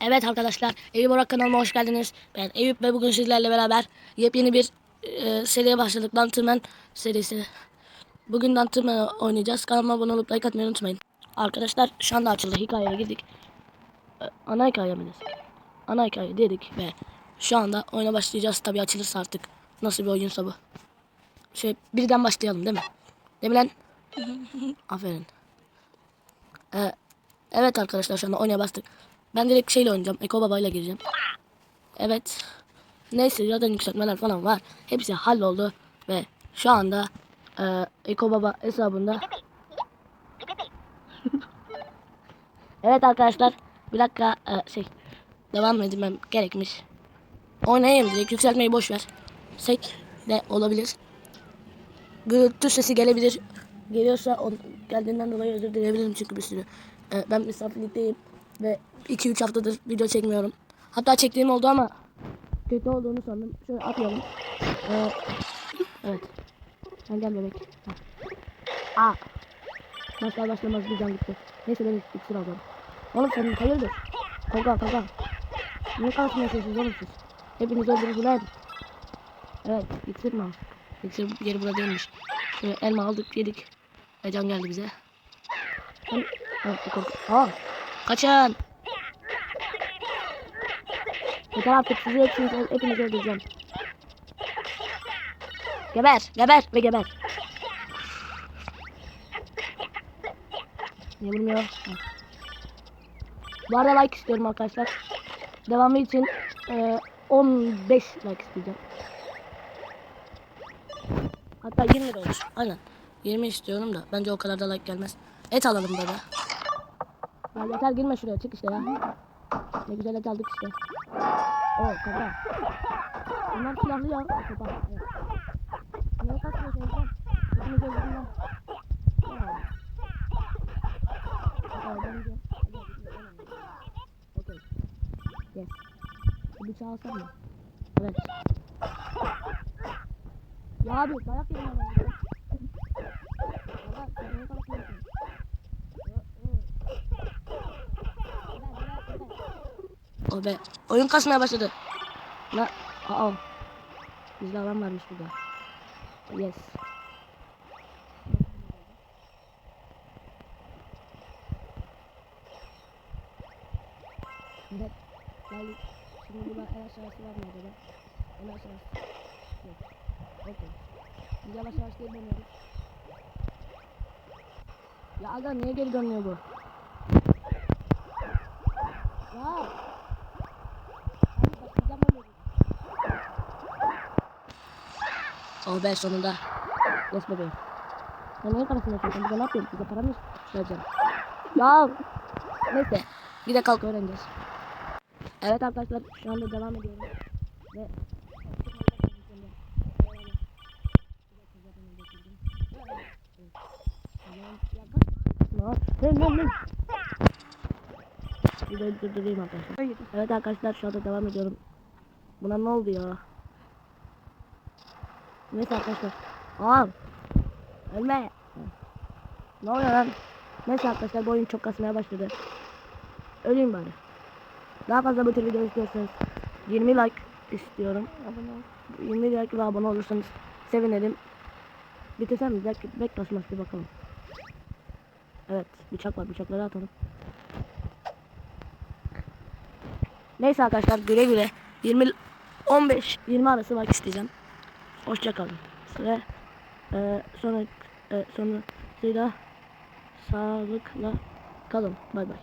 Evet arkadaşlar, Eyüp Orak kanalıma hoş geldiniz. Ben Eyüp ve bugün sizlerle beraber yepyeni bir e, seriye başladık. Dantımen serisi. Bugün Dantımen oynayacağız. Kanalıma abone olup like atmayı unutmayın. Arkadaşlar şu anda açıldı. Hikayeye girdik. E, ana hikaye mi? Ana hikaye dedik ve şu anda oyuna başlayacağız. Tabii açılırsa artık. Nasıl bir oyunsa bu. Şey birden başlayalım değil mi? Değil mi lan? Aferin. E, evet arkadaşlar şu anda oynaya bastık. Ben direkt şeyle oynayacağım. Eko Baba ile gireceğim. Evet. Neyse zaten yükseltmeler falan var. Hepsi halloldu. Ve şu anda e, Eko Baba hesabında. evet arkadaşlar. Bir dakika e, şey. Devam edilmem gerekmiş. Oynayayım direkt. Yükseltmeyi boş ver. Sek de olabilir. Gürültü sesi gelebilir. Geliyorsa on, geldiğinden dolayı özür dileyebilirim çünkü bir sürü. E, ben misafirlikteyim ve 2-3 haftadır video çekmiyorum. Hatta çektiğim oldu ama kötü olduğunu sandım. Şöyle atmayalım. Ee, evet. Sen gel bebek. Aa. Başlar başlamaz bir can gitti. Neyse ben iksir alacağım. Oğlum senin hayırdır? Kanka kanka. Niye kalsın yaşıyorsunuz oğlum siz? Hepiniz öldürürüz ulan. Evet iksir mi aldık? İksir geri burada değilmiş. Şöyle elma aldık yedik. Ve can geldi bize. Ben... Evet. Aa, kaçın. Yeter artık sizi hepiniz, hepinizi öldüreceğim. Geber, geber ve geber. Ne vurmuyor? Bu arada like istiyorum arkadaşlar. Devamı için e, 15 like isteyeceğim. Hatta 20 de olur. Aynen. 20 istiyorum da. Bence o kadar da like gelmez. Et alalım böyle. Ya yeter girme şuraya çık işte ya. Ne güzel et aldık işte. Oo kapa. Bunlar silahlı ya. Kapa. Evet. Niye kaçmıyorsunuz lan? Hepiniz öldürdüm lan. Yes. Bıçağı alsam mı? Evet. Ya abi dayak yedim ben. ya. Baba sen niye kalkmıyorsun? O be. Oyun kasmaya başladı. La. Aa. Bizde adam varmış burada. Yes. Evet. Geldik. Şimdi burada el aşağısı var mı acaba? El aşağısı. Yok. Okey. Biz yavaş yavaş geri dönüyoruz. Ya aga niye geri dönüyor bu? Ya. Oh be sonunda. Yes bebeğim. Ya niye parasını yapıyorsun? Bize ne yapıyorsun? Bize para mı vereceğim? Ya. Neyse. Bir de kalk öğreneceğiz. Evet arkadaşlar şu anda devam ediyorum. Ve de durdurayım arkadaşlar. Evet arkadaşlar şu anda devam ediyorum. Buna ne oldu ya? Neyse arkadaşlar. Aa! Ölme! Ne oluyor lan? Neyse arkadaşlar bu oyun çok kasmaya başladı. Öleyim bari. Daha fazla bu tür video istiyorsanız 20 like istiyorum. Abone ol. 20 like ve abone olursanız sevinirim. Bitirsem mi? Bek, bek bir bakalım. Evet bıçak var bıçakları atalım. Neyse arkadaşlar güle güle 20 15 20 arası like isteyeceğim. Hoşça kalın. Ve e, sonra e, sonrasıyla sağlıkla kalın. Bay bay.